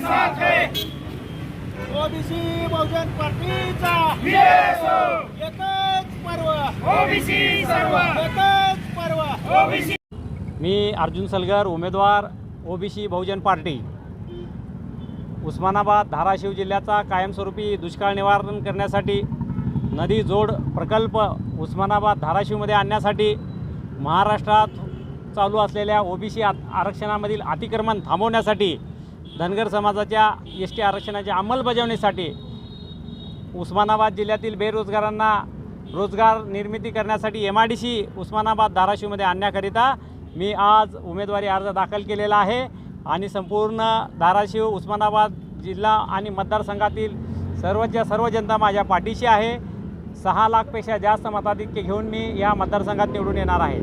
साथ. है ओबीसी बहुजन पार्टीचा. एकच पर्व. ओबीसी सर्व. एकच पर्व. ओबीसी. मी अर्जुन सलगर उमेदवार ओबीसी बहुजन पार्टी. उस्मानाबाद धाराशिव जिल्ह्याचा कायमस्वरूपी दुष्काळ निवारण करण्यासाठी नदी जोड प्रकल्प उस्मानाबाद धाराशिवमध्ये आणण्यासाठी महाराष्ट्रात चालू असलेल्या ओबीसी आरक्षणामधील अतिक्रमण थांबवण्यासाठी धनगर समाजाच्या एस टी आरक्षणाच्या अंमलबजावणीसाठी उस्मानाबाद जिल्ह्यातील बेरोजगारांना रोजगार निर्मिती करण्यासाठी M I D C Osmanabad धाराशिवमध्ये आणण्याकरिता मी आज उमेदवारी अर्ज दाखल केलेला आहे. आणि संपूर्ण धाराशिव उस्मानाबाद जिल्हा आणि मतदारसंघातील सर्वच्या सर्व जनता माझ्या पाठीशी आहे. सहा लाखपेक्षा जास्त मताधिक्य घेऊन मी या मतदारसंघात निवडून येणार आहे.